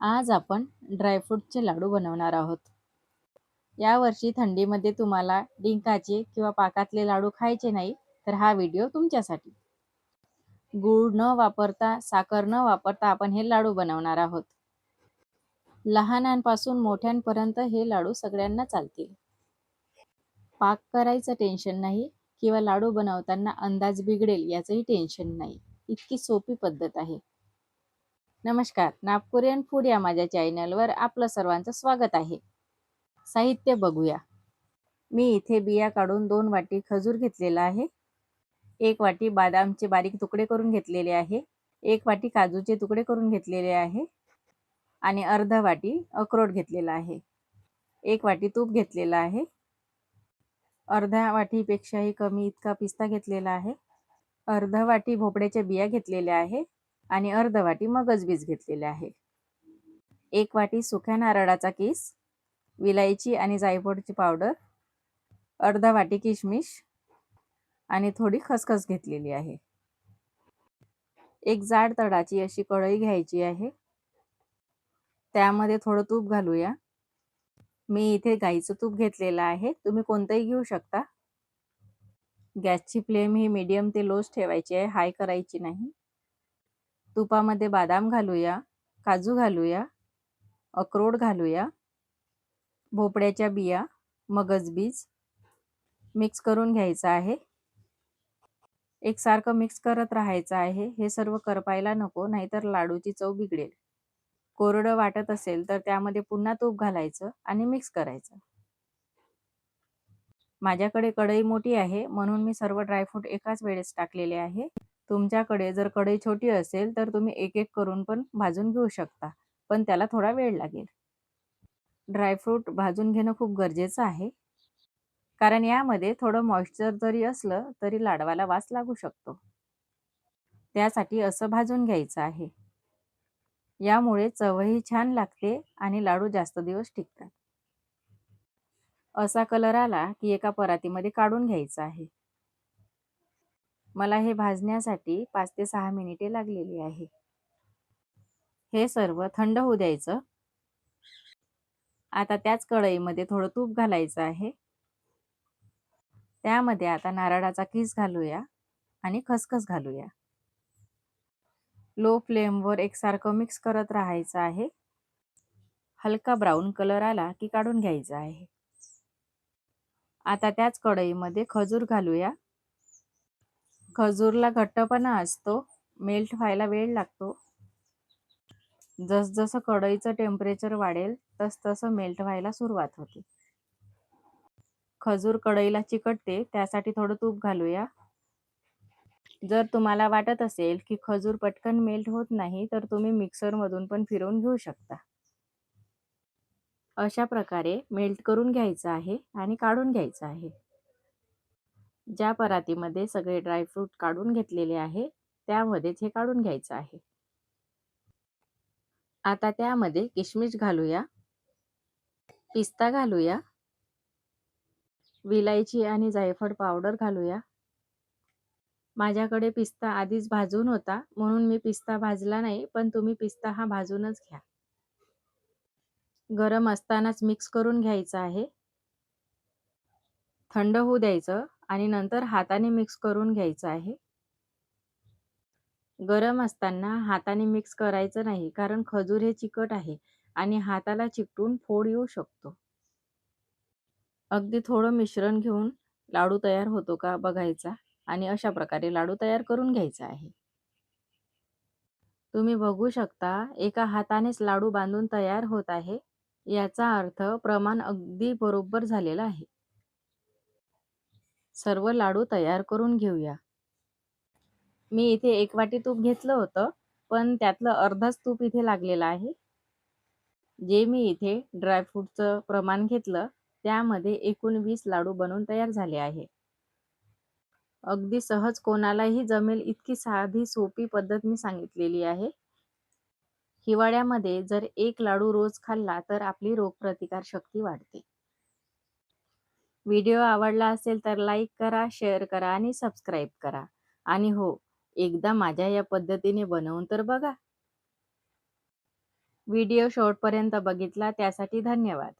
आज आपण ड्रायफ्रूटचे लाडू बनवणार आहोत. यावर्षी थंडीमध्ये तुम्हाला डिंकाचे किंवा पाकातले लाडू खायचे नाही तर हा व्हिडिओ तुमच्यासाठी. गूळ न वापरता साखर न वापरता आपण हे लाडू बनवणार आहोत. लहानांपासून मोठ्यांपर्यंत हे लाडू सगळ्यांना चालतील. पाक करायचं टेन्शन नाही किंवा लाडू बनवताना अंदाज बिघडेल याचंही टेन्शन नाही. इतकी सोपी पद्धत आहे. नमस्कार. नागपुरियन फूड या माझ्या चॅनलवर आपलं सर्वांचं स्वागत आहे. साहित्य बघूया. मी इथे बिया काढून दोन वाटी खजूर घेतलेला आहे. एक वाटी बदामचे बारीक तुकडे करून घेतलेले आहे. एक वाटी काजूचे तुकडे करून घेतलेले आहे. आणि अर्ध वाटी अक्रोड घेतलेला आहे. एक वाटी तूप घेतलेला आहे. अर्ध्या वाटीपेक्षाही कमी इतका पिस्ता घेतलेला आहे. अर्ध वाटी भोपड्याच्या बिया घेतलेल्या आहे. आणि अर्ध वाटी मगज बीज घेतलेले आहे. एक वाटी सुक्या नारळाचा किस विलायची आणि जायफळची पावडर अर्धा वाटी किशमिश आणि थोडी खसखस घेतलेली आहे. एक जाड तडाची अशी कढई घ्यायची आहे. त्यामध्ये थोडं तूप घालूया. मी इथे गाईचं तूप घेतलेलं आहे. तुम्ही कोणतंही घेऊ शकता. गॅसची फ्लेम ही मीडियम ते लोच ठेवायची आहे. हाय करायची नाही. तुपामध्ये बादाम घालूया काजू घालूया अक्रोड घालूया भोपळ्याच्या बिया मगज बीज मिक्स करून घ्यायचं आहे. एकसारखं मिक्स करत राहायचं आहे. हे सर्व करपायला नको नाहीतर लाडूची चव बिघडेल. कोरडं वाटत असेल तर त्यामध्ये पुन्हा तूप घालायचं आणि मिक्स करायचं. माझ्याकडे कढई मोठी आहे म्हणून मी सर्व ड्रायफ्रूट एकाच वेळेस टाकलेले आहे. तुमच्याकडे जर कढई छोटी असेल तर तुम्ही एक एक करून पण भाजून घेऊ शकता. पण त्याला थोडा वेळ लागेल. ड्रायफ्रूट भाजून घेणं खूप गरजेचं आहे. कारण यामध्ये थोडं मॉइश्चर जरी असलं तरी लाडवाला वास लागू शकतो. त्यासाठी असं भाजून घ्यायचं आहे. यामुळे चवही छान लागते आणि लाडू जास्त दिवस टिकतात. असा कलर आला की एका परातीमध्ये काढून घ्यायचा आहे. मला हे भाजण्यासाठी पाच ते सहा मिनिटे लागलेली आहे. हे सर्व थंड होऊ द्यायचं. आता त्याच कढईमध्ये थोडं तूप घालायचं आहे. त्यामध्ये आता नारळाचा किस घालूया आणि खसखस घालूया. लो फ्लेमवर एकसारखं मिक्स करत राहायचं आहे. हलका ब्राऊन कलर आला की काढून घ्यायचा आहे. आता त्याच कढईमध्ये खजूर घालूया. खजूरला घट्टपणा असतो. मेल्ट व्हायला वेळ लागतो. जसजसं कढईचं टेम्परेचर वाढेल तस तसं मेल्ट व्हायला सुरुवात होते. खजूर कढईला चिकटते त्यासाठी थोडं तूप घालूया. जर तुम्हाला वाटत असेल की खजूर पटकन मेल्ट होत नाही तर तुम्ही मिक्सरमधून पण फिरवून घेऊ शकता. अशा प्रकारे मेल्ट करून घ्यायचं आहे आणि काढून घ्यायचं आहे. ज्या परातीमध्ये सगळे ड्रायफ्रूट काढून घेतलेले आहे त्यामध्येच हे काढून घ्यायचं आहे. आता त्यामध्ये किशमिश घालूया पिस्ता घालूया विलायची आणि जायफळ पावडर घालूया. माझ्याकडे पिस्ता आधीच भाजून होता म्हणून मी पिस्ता भाजला नाही पण तुम्ही पिस्ता हा भाजूनच घ्या. गरम असतानाच मिक्स करून घ्यायचं आहे. थंड होऊ द्यायचं. आणि नंतर हाताने मिक्स करून घ्यायचं आहे. गरम असताना हाताने मिक्स करायचं नाही कारण खजूर हे चिकट आहे आणि हाताला चिकटून फोड येऊ शकतो. अगदी थोडं मिश्रण घेऊन लाडू तयार होतो का बघायचा आणि अशा प्रकारे लाडू तयार करून घ्यायचा आहे. तुम्ही बघू शकता एका हातानेच लाडू बांधून तयार होत आहे याचा अर्थ प्रमाण अगदी बरोबर झालेला आहे. सर्व लाडू तयार करून घेऊया. मी इथे एक वाटी तूप घेतलं होतं पण त्यातलं अर्धच तूप इथे लागलेलं आहे. जे मी इथे ड्रायफ्रूटचं प्रमाण घेतलं त्यामध्ये एकूण वीस लाडू बनवून तयार झाले आहे. अगदी सहज कोणालाही जमेल इतकी साधी सोपी पद्धत मी सांगितलेली आहे. हिवाळ्यामध्ये जर एक लाडू रोज खाल्ला तर आपली रोगप्रतिकार शक्ती वाढते. व्हिडिओ आवडला असेल तर लाईक करा शेअर करा आणि सबस्क्राईब करा. आणि हो एकदा माझ्या या पद्धतीने बनवून तर बघा. व्हिडिओ शेवटपर्यंत बघितला त्यासाठी धन्यवाद.